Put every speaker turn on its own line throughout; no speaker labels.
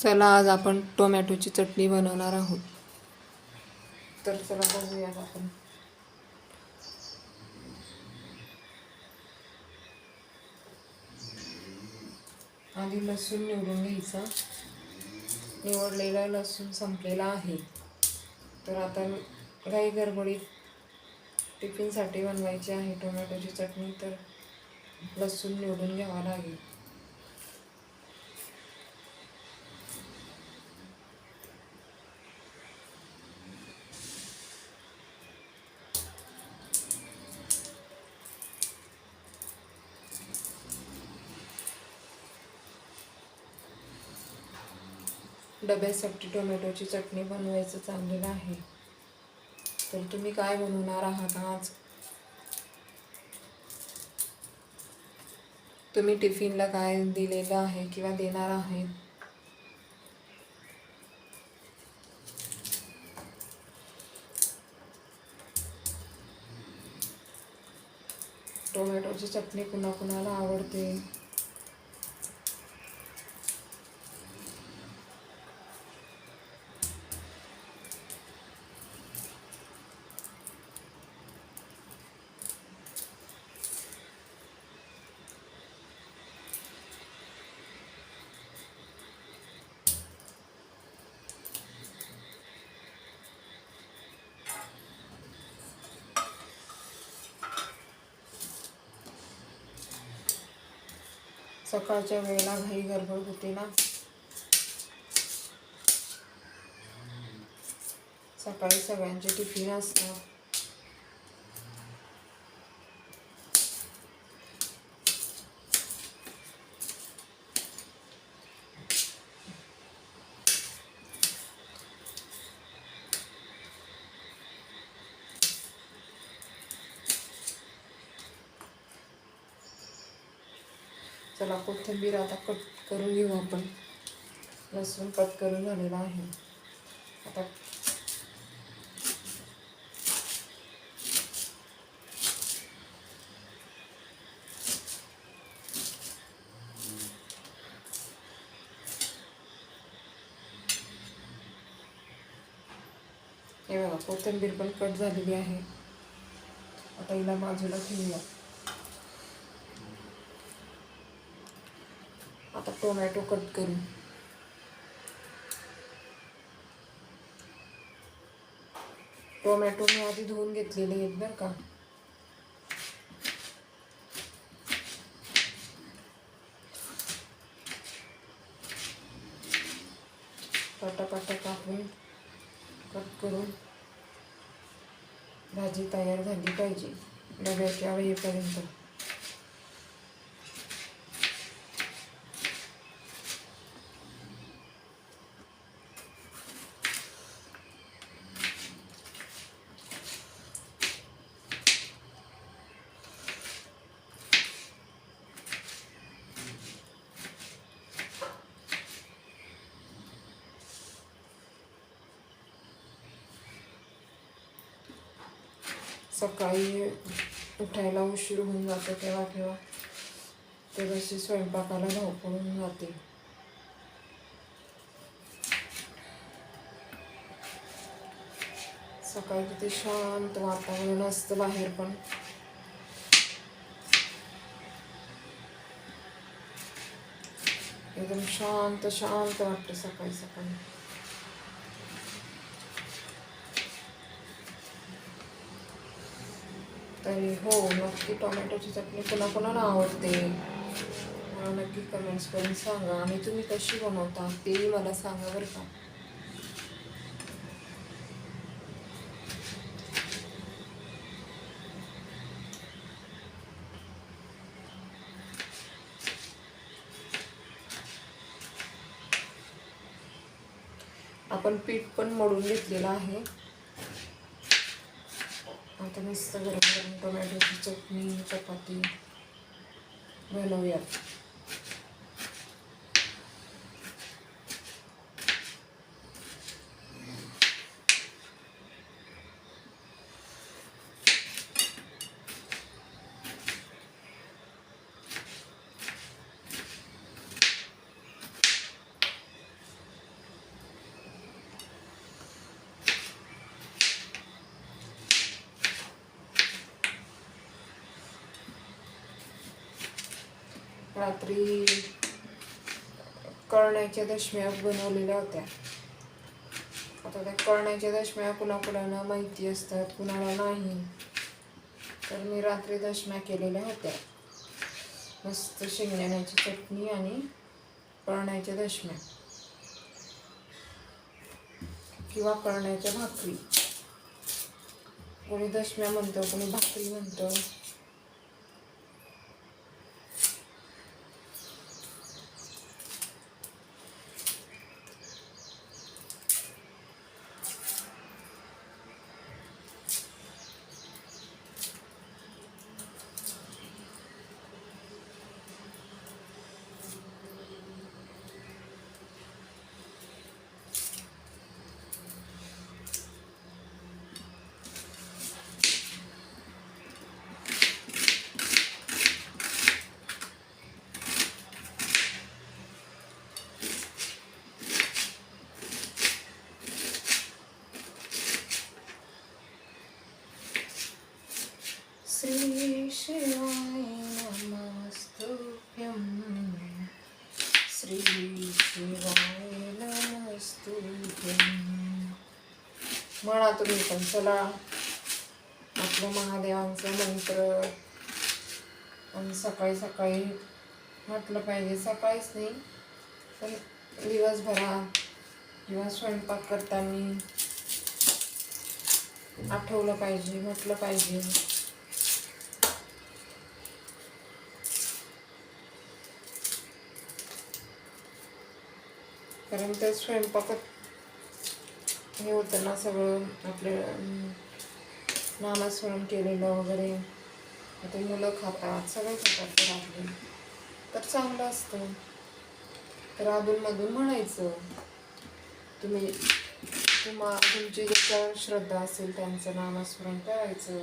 चला आज आपण टोमॅटोची चटणी बनवणार आहोत. तर चला बघूयात आपण. आधी लसूण निवडून घ्यायचा. निवडलेला लसूण संपलेला आहे. तर आता काही गडबडीत टिफिनसाठी बनवायची आहे टोमॅटोची चटणी तर लसूण निवडून घ्यावा लागेल. डब्यासाठी टोमॅटोची चटणी बनवायचं चाललेलं आहे. तर तुम्ही काय बनवणार आहात आज? तुम्ही टिफिनला काय दिलेलं आहे किंवा देणार आहे? टोमॅटोची चटणी कुणा कुणाला आवडते? सकाळच्या वेळेला घाई गडबड होते ना. सकाळी सगळ्यांचे टिफिन असतात. चला कोथिंबीर आता कट करून घेऊ आपण. लसूण कट करून झालेला आहे. आता हे बघा कोथिंबीर पण कट झालेली आहे. आता हिला बाजूला ठेवूया. आता टोमॅटो कट करू टोमॅटो मी आधी धुवून घेतलेले आहेत बरं का. पाटा कापून कट करून भाजी तयार झाली पाहिजे. डब्याच्या वेळेपर्यंत. सकाळी उठायला उशीर होऊन जातो तेव्हा केव्हा अशी स्वयंपाकाला धावपळ होऊन जाते. सकाळी तिथे शांत वातावरण असतं बाहेर पण. एकदम शांत शांत वाटतं सकाळी सकाळी. तरी हो नक्की टोमॅटोची चटणी पुन्हा कोणाला आवडते. मला नक्की कमेंट्स करून सांगा. आणि तुम्ही कशी बनवता तेही मला सांगा बरं का. आपण पीठ पण मळून घेतलेलं आहे. आता मस्त गरम गरम टोमॅटोची चटणी चपाती बनवूयात रात्री कळण्याच्या दशम्या बनवलेल्या होत्या. आता त्या कळण्याच्या दशम्या कुणाकुणाला माहिती असतात कुणाला नाही. तर मी रात्री दशम्या केलेल्या होत्या. मस्त शेंगदाण्याची चटणी आणि कळण्याच्या दशम्या. किंवा कळण्याच्या भाकरी. कोणी दशम्या म्हणतं कोणी भाकरी म्हणतं. श्री शिवाय नमस्तुभ्यं श्री शिवाय नमस्तुभ्यं म्हणा तुम्ही पण चला. आपलं महादेवांचं मंत्र. आणि सकाळी सकाळी म्हटलं पाहिजे सकाळीच नाही पण दिवसभरात किंवा स्वयंपाक करताना आठवलं पाहिजे म्हटलं पाहिजे. कारण त्या स्वयंपाकात हे होतं ना सगळं आपले नामस्मरण केलेलं वगैरे. ते मुलं खातात सगळे खातात तर आपले तर चांगलं असतं. तर अधूनमधून म्हणायचं तुम्ही तुम्हा तुमची ज्याच्यावर श्रद्धा असेल त्यांचं नामस्मरण करायचं.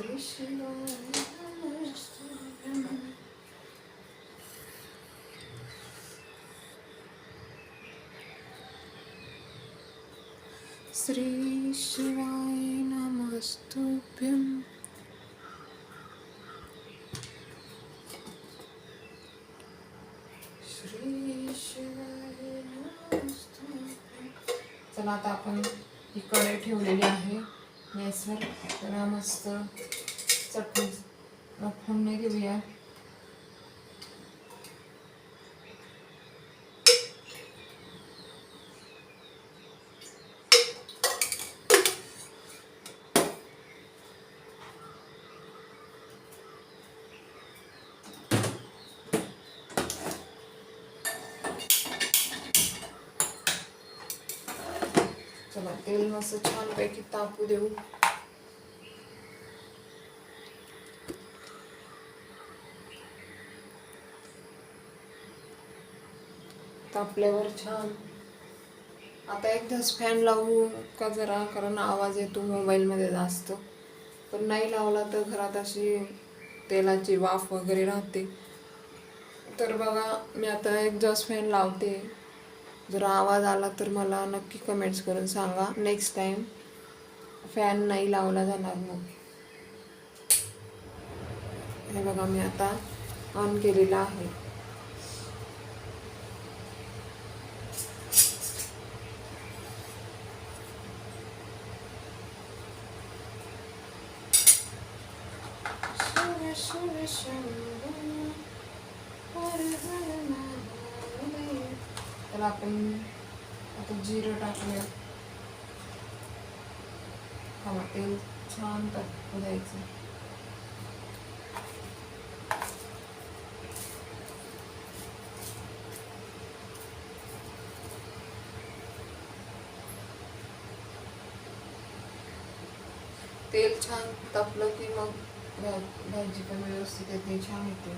श्री शिवाय नमस्तुभ्यं। श्री शिवाय चला आता आपण ही कढई ठेवलेली आहे. गॅसवर तर मस्त जाबफ्रामनाय गैया चलो तेल मस्त छान पैकी तापू देऊ। तापल्यावर छान. आता एकदाच फॅन लावू का जरा? कारण आवाज येतो मोबाईलमध्ये जास्त. पण नाही लावला तर घरात अशी तेलाची वाफ वगैरे राहते. तर बघा मी आता एकदाच फॅन लावते. जर आवाज आला तर मला नक्की कमेंट्स करून सांगा. नेक्स्ट टाईम फॅन नाही लावला जाणार मग. हे बघा मी आता ऑन केलेला आहे. शिव त्याला आपण आता जिरं टाकूया हा तेल छान टाकू द्यायचं तेल छान तापलं की मग भाजी पण व्यवस्थित येते छान येते.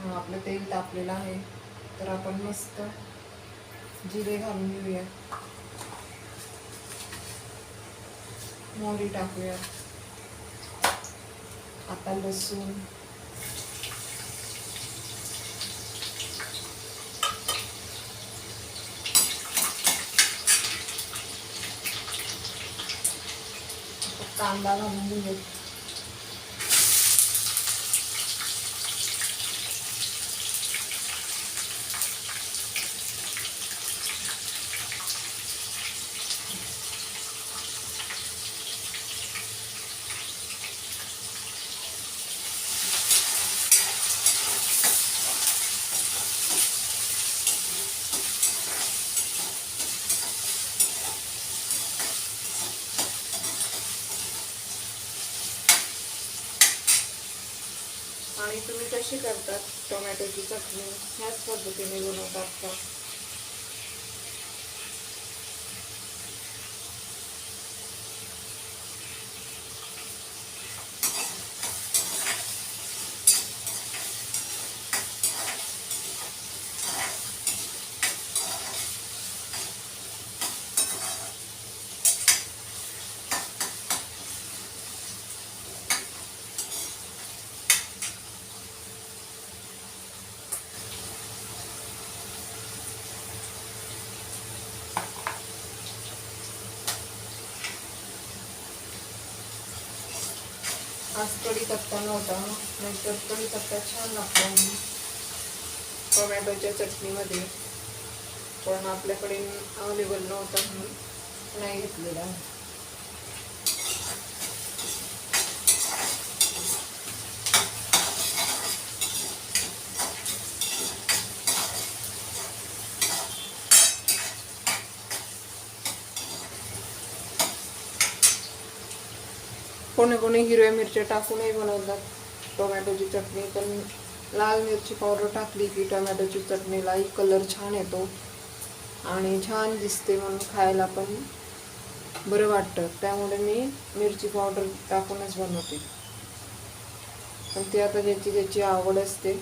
हा, आपलं तेल तापलेलं आहे. तर आपण मस्त जिरे घालून घेऊया. मोहरी टाकूया. आता लसूण. कांदा घालून आणि तुम्ही कशी करतात टोमॅटोची चटणी ह्याच पद्धतीने बनवतात का? आज कढीपत्ता नव्हता. नाहीतर कढीपत्ता छान लागतो टोमॅटोच्या चटणीमध्ये. पण आपल्याकडे अवेलेबल नव्हता म्हणून नाही घेतलेला. कोणी कोणी हिरव्या मिरच्या टाकूनही बनवतात. टोमॅटोची चटणी पण लाल मिरची पावडर टाकली की टोमॅटोची चटणीलाही कलर छान येतो आणि छान दिसते म्हणून खायला पण बरं वाटतं. त्यामुळे मी मिरची पावडर टाकूनच बनवते. पण ती आता ज्याची ज्याची आवड असते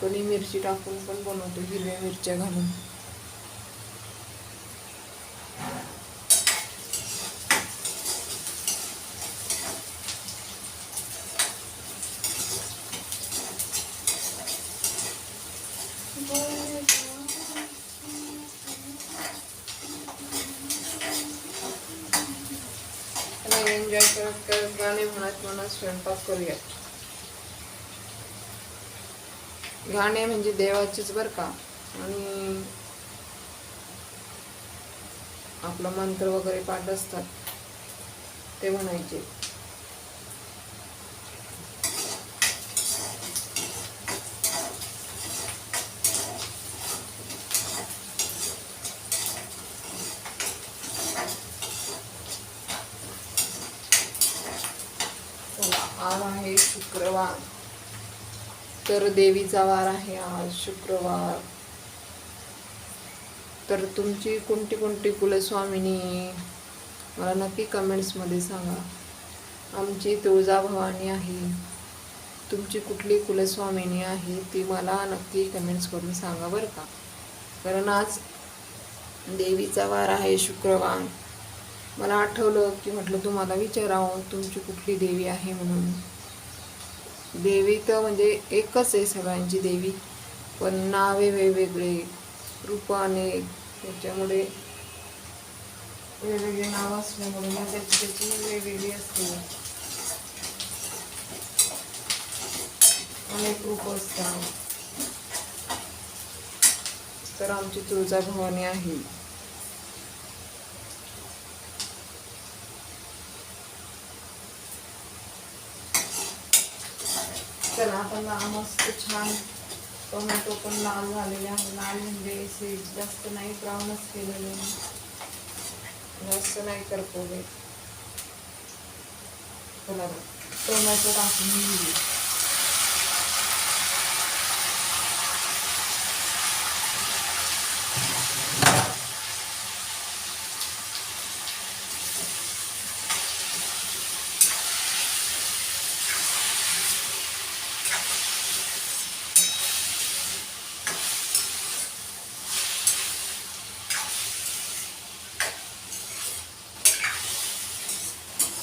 कोणी मिरची टाकून पण बनवतो हिरव्या मिरच्या घालून एन्जॉय करत करत गाणे म्हणत म्हणत स्वयंपाक करूया गाणे म्हणजे देवाचीच बरं का? आणि आपलं मंत्र वगैरे पाठ असतात ते म्हणायचे चला आज आहे शुक्रवार. तर देवीचा वार आहे आज शुक्रवार. तर तुमची कोणती कोणती कुलस्वामिनी मला नक्की कमेंट्समध्ये सांगा. आमची तुळजाभवानी आहे. तुमची कुठली कुलस्वामिनी आहे ती मला नक्की कमेंट्स करून सांगा बरं का. कारण आज देवीचा वार आहे शुक्रवार. मला आठवलं की म्हटलं तुम्हाला विचारावं तुमची कुठली देवी आहे म्हणून. देवी तर म्हणजे एकच आहे सगळ्यांची देवी. पण नावे वेगवेगळे रूप अनेक त्याच्यामुळे वेगवेगळे नाव असल्यामुळे मग त्याची त्याची वेगवेगळी असते. अनेक रूप असतात. तर आमची तुळजाभवानी आहे. चला आपण ला मस्त छान टोमॅटो पण लाल झालेले आहे लाल म्हणजे असे जास्त नाही ब्राऊनच केलेले जास्त नाही करतो चला टोमॅटो टाकून